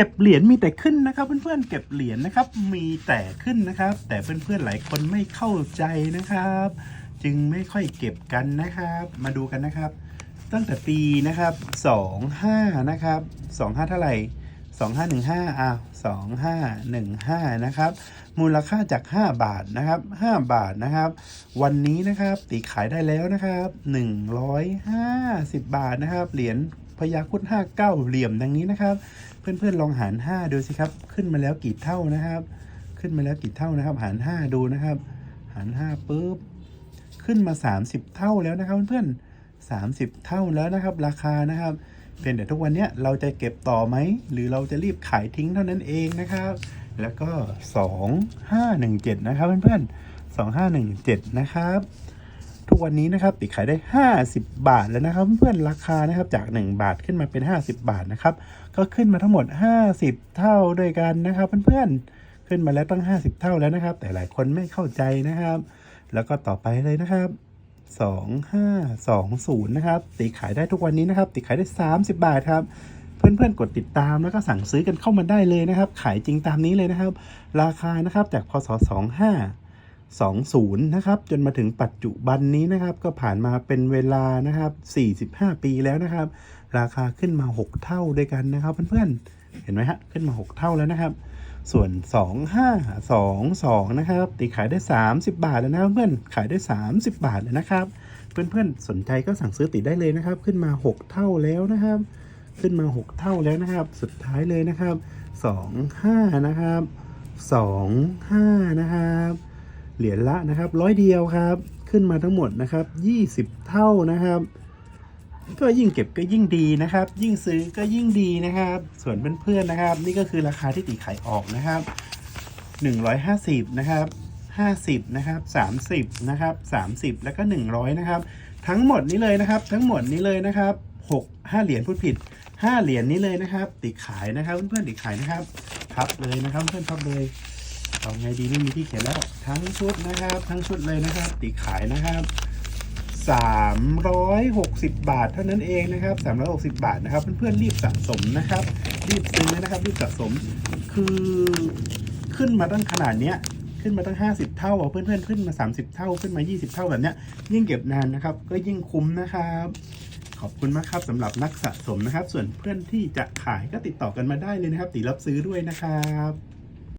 เก็บเหรียญมีแต่ขึ้นนะครับ เพื่อนๆเก็บเหรียญนะครับมีแต่ขึ้นนะครับ แต่เพื่อนๆหลายคนไม่เข้าใจนะครับ จึงไม่ค่อยเก็บกันนะครับ มาดูกันนะครับ ตั้งแต่ปีนะครับสองห้านะครับสองห้าเท่าไหร่สองห้าหนึ่งห้าอะสองห้าหนึ่งห้านะครับมูลค่าจาก 5 บาทนะครับ 5 บาทนะครับ วันนี้นะครับตีขายได้แล้วนะครับ 150 บาทนะครับเหรียญ พญาครุด59เก้าเหลี่ยมดังนี้นะครับ เพื่อนๆลองหาร5ดูสิครับขึ้นมาแล้วกี่เท่านะครับ ขึ้นมาแล้วกี่เท่านะครับ หาร5ดูนะครับ หาร5ปุ๊บขึ้นมา30เท่าแล้วนะครับเพื่อนๆ30เท่าแล้วนะครับ ราคานะครับเพียงแต่ทุกวันนี้เราจะเก็บต่อไหม หรือเราจะรีบขายทิ้งเท่านั้นเองนะครับ แล้วก็ 2517 นะครับเพื่อนๆ2517 นะครับ วันนี้นะครับติดขายได้ 50 บาทแล้วนะครับ เพื่อนๆราคานะครับจาก 1 บาทขึ้นมาเป็น 50 บาทนะครับ ก็ขึ้นมาทั้งหมด 50 เท่าด้วยกันนะครับ เพื่อนๆขึ้นมาแล้วตั้ง 50 เท่าแล้วนะครับ แต่หลายคนไม่เข้าใจนะครับ แล้วก็ต่อไปเลยนะครับ2520นะครับตีขายได้ทุกวันนี้นะครับตีขายได้ 30 บาทครับเพื่อนๆ กดติดตามแล้วก็สั่งซื้อกันเข้ามาได้เลยนะครับ ขายจริงตามนี้เลยนะครับ ราคานะครับจากพศ25 20 นะครับ จนมาถึงปัจจุบันนี้นะครับ ก็ผ่านมาเป็นเวลานะครับ 45 ปีแล้วนะครับ ราคาขึ้นมา 6 เท่าด้วยกันนะครับ เพื่อนๆ เห็นไหมฮะ ขึ้นมา 6 เท่าแล้วนะครับ ส่วน 2522 นะครับ ตีขายได้ 30 บาทแล้วนะเพื่อน ขายได้ 30 บาทแล้วนะครับ เพื่อนๆ สนใจก็สั่งซื้อติดได้เลยนะครับ ขึ้นมา 6 เท่าแล้วนะครับ ขึ้นมา 6 เท่าแล้วนะครับ สุดท้ายเลยนะครับ 25 นะครับ 25 นะครับ เหรียญละนะครับร้อยเดียวครับ ขึ้นมาทั้งหมดนะครับ 20 เท่านะครับ ก็ยิ่งเก็บก็ยิ่งดีนะครับ ยิ่งซื้อก็ยิ่งดีนะครับ ส่วนเพื่อนๆนะครับ นี่ก็คือราคาที่ตีขายออกนะครับ 150 นะครับ50 นะครับ 30 นะครับ 30 แล้วก็ 100 นะครับ ทั้งหมดนี้เลยนะครับ ทั้งหมดนี้เลยนะครับ 6 5 เหรียญพูดผิด 5 เหรียญนี้เลยนะครับ ติดขายนะครับ เพื่อนๆติดขายนะครับพับเลยนะครับเพื่อนพับเลย เอาไงดีไม่มีที่เขียนแล้ว ทั้งชุดนะครับ ทั้งชุดเลยนะครับติขายนะครับ360 บาทเท่านั้นเองนะครับ 360 บาทนะครับ เพื่อนๆรีบสะสมนะครับ รีบซื้อนะครับ รีบสะสม คือขึ้นมาตั้งขนาดเนี้ย ขึ้นมาตั้ง 50 เท่าเพื่อนๆขึ้นมา 30 เท่าขึ้นมา 20 เท่าแบบเนี้ย ยิ่งเก็บนานนะครับ ก็ยิ่งคุ้มนะครับ ขอบคุณมากครับสำหรับนักสะสมนะครับ ส่วนเพื่อนที่จะขายก็ติดต่อกันมาได้เลยนะครับตีรับซื้อด้วยนะครับ